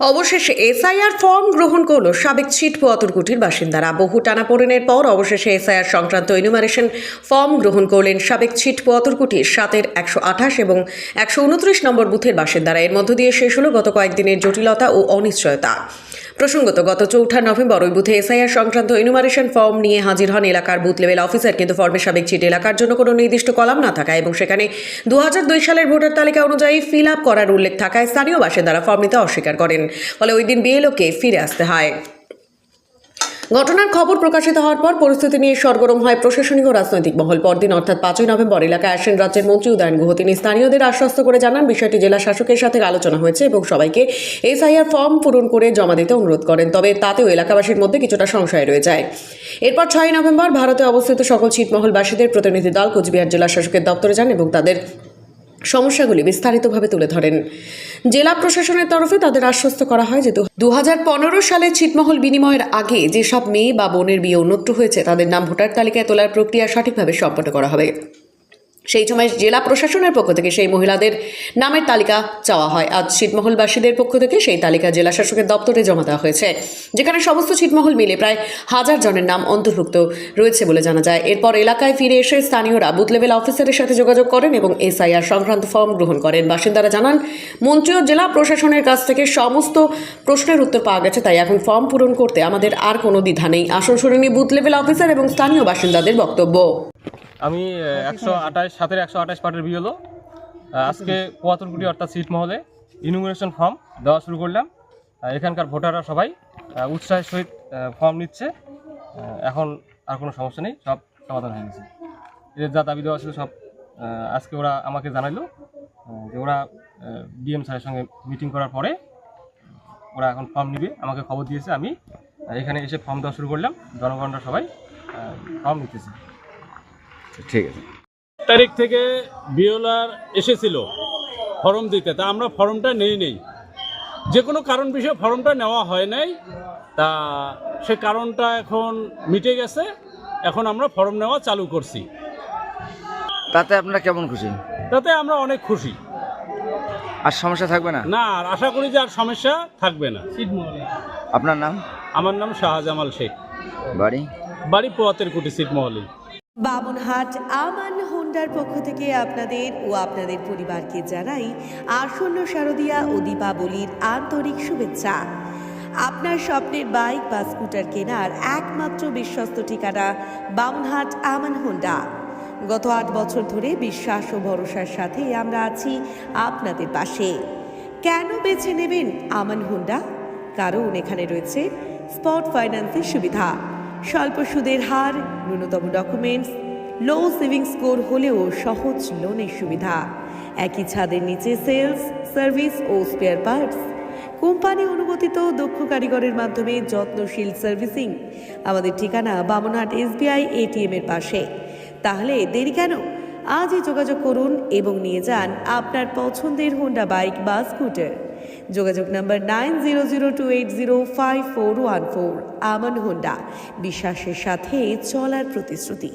অবশেষে SIR form গ্রহণ করল সাবেক ছিটপু পোয়াতুরকুটির বাসিন্দারা। বহু টানাপোড়েনের পর অবশেষে এসআইআর সংক্রান্ত ইনুমারেশন ফর্ম গ্রহণ করলেন সাবেক ছিট পোয়াতুরকুটির সাতের একশো আঠাশ এবং একশো উনত্রিশ নম্বর বুথের বাসিন্দারা। এর মধ্য দিয়ে শেষ হলো গত কয়েকদিনের জটিলতা ও অনিশ্চয়তা। প্রসঙ্গত, গত চৌঠা নভেম্বর ওই বুথে এসআইআর সংক্রান্ত ইনুমারেশন ফর্ম নিয়ে হাজির হন এলাকার বুথ লেভেল অফিসার কিন্তু ফর্মের সাবেক চিট এলাকার জন্য কোনো নির্দিষ্ট কলাম না থাকায় এবং সেখানে দু হাজার দুই সালের ভোটার তালিকা অনুযায়ী ফিল আপ করার উল্লেখ থাকায় স্থানীয় বাসিন্দারা ফর্ম নিতে অস্বীকার করেন। ফলে ওই দিন বিএলওকে ফিরে আসতে হয়। ঘটনার খবর প্রকাশিত হওয়ার পর পরিস্থিতি নিয়ে সরগরম হয় প্রশাসনিক ও রাজনৈতিক মহল। পরদিন অর্থাৎ পাঁচই নভেম্বর এলাকায় আসেন রাজ্যের মন্ত্রী উদয়ন গুহ। তিনি স্থানীয়দের আশ্বস্ত করে জানান, বিষয়টি জেলা শাসকের সাথে আলোচনা হয়েছে এবং সবাইকে এসআইআর ফর্ম পূরণ করে জমা দিতে অনুরোধ করেন, তবে তাতেও এলাকাবাসীর মধ্যে কিছুটা সংশয় রয়ে যায়। এরপর ছয়ই নভেম্বর ভারতে অবস্থিত সকল ছিটমহলবাসীদের প্রতিনিধি দল কোচবিহার জেলা শাসকের দপ্তরে যান এবং তাদের সমস্যাগুলি বিস্তারিতভাবে তুলে ধরেন। জেলা প্রশাসনের তরফে তাদের আশ্বস্ত করা হয় যে দু হাজার পনেরো সালে ছিটমহল বিনিময়ের আগে যেসব মেয়ে বা বোনের বিয়ে অন্যত্র হয়েছে, তাদের নাম ভোটার তালিকায় তোলার প্রক্রিয়া সঠিকভাবে সম্পন্ন করা হবে। সেই সময় জেলা প্রশাসনের পক্ষ থেকে সেই মহিলাদের নামের তালিকা চাওয়া হয়। আজ ছিটমহলবাসীদের পক্ষ থেকে সেই তালিকা জেলা শাসকের দপ্তরে জমা দেওয়া হয়েছে। যেখানে সমস্ত ছিটমহল মিলে প্রায় হাজার জনের নাম অন্তর্ভুক্ত রয়েছে বলে জানা যায়। এরপর এলাকায় ফিরে এসে স্থানীয়রা বুথ লেভেল অফিসারের সাথে যোগাযোগ করেন এবং এসআইআর সংক্রান্ত ফর্ম গ্রহণ করেন। বাসিন্দারা জানান, মন্ত্রী ও জেলা প্রশাসনের কাছ থেকে সমস্ত প্রশ্নের উত্তর পাওয়া গেছে, তাই এখন ফর্ম পূরণ করতে আমাদের আর কোনো দ্বিধা নেই। আসন শুনানি বুথ লেভেল অফিসার এবং স্থানীয় বাসিন্দাদের বক্তব্য। আমি একশো আঠাশ সাতের একশো আঠাশ পার্টের বিয়ে হলো। আজকে পোয়াতরকুটি অর্থাৎ সিট মহলে ইনুমিনেশন ফর্ম দেওয়া শুরু করলাম। এখানকার ভোটাররা সবাই উৎসাহের সহিত ফর্ম নিচ্ছে। এখন আর কোনো সমস্যা নেই সব সমাধান হয়ে গেছে। এদের যা দাবি দেওয়া ছিল সব আজকে ওরা আমাকে জানাইলো যে ওরা ডিএম স্যারের সঙ্গে মিটিং করার পরে ওরা এখন ফর্ম নিবে আমাকে খবর দিয়েছে। আমি এখানে এসে ফর্ম দেওয়া শুরু করলাম। জনগণরা সবাই ফর্ম নিতেছে। ঠিক আছে। তারিখ থেকে বিওলার এসেছিল ফর্ম দিতে তা আমরা ফর্মটা নেই নেই। যে কোনো কারণ বিষয়ে ফর্মটা নেওয়া হয় নাই তা সে কারণটা এখন মিটে গেছে এখন আমরা ফর্ম নেওয়া চালু করছি। তাতে আপনারা কেমন খুশি? তাতে আমরা অনেক খুশি। আর সমস্যা থাকবে না? না আর আশা করি যে আর সমস্যা থাকবে না। আপনার নাম? আমার নাম শাহজামাল শেখ। বাড়ি? বাড়ি পোয়াতের কুটি সিটমহলি বামনহাট আমান হোন্ডার পক্ষ থেকে আপনাদের ও আপনাদের পরিবারকে জানাই আসন্ন শারদীয়া ও দীপাবলির আন্তরিক শুভেচ্ছা। আপনার স্বপ্নের বাইক বা স্কুটার কেনার একমাত্র বিশ্বস্ত ঠিকানা বামনহাট আমান হোন্ডা। গত আট বছর ধরে বিশ্বাস ও ভরসার সাথে আমরা আছি আপনাদের পাশে। কেন বেছে নেবেন আমান হোন্ডা? কারণ এখানে রয়েছে স্পট ফাইন্যান্সের সুবিধা। স্বল্প সুদের হার, ন্যূনতম ডকুমেন্টস লো সেভিং স্কোর হলেও সহজ লোনের সুবিধা। একই ছাদের নিচে সেলস সার্ভিস ও স্পেয়ার পার্টস কোম্পানি অনুমোদিত দক্ষ কারিগরের মাধ্যমে যত্নশীল সার্ভিসিং আমাদের ঠিকানা বামনহাট এসবিআই এটিএম এর পাশে। তাহলে দেরি কেন? আজই যোগাযোগ করুন এবং নিয়ে যান আপনার পছন্দের হোন্ডা বাইক বা স্কুটার যোগাযোগ number nine zero zero two eight zero five four one four, Aman Honda, বিশ্বাসের সাথে চলার প্রতিশ্রুতি।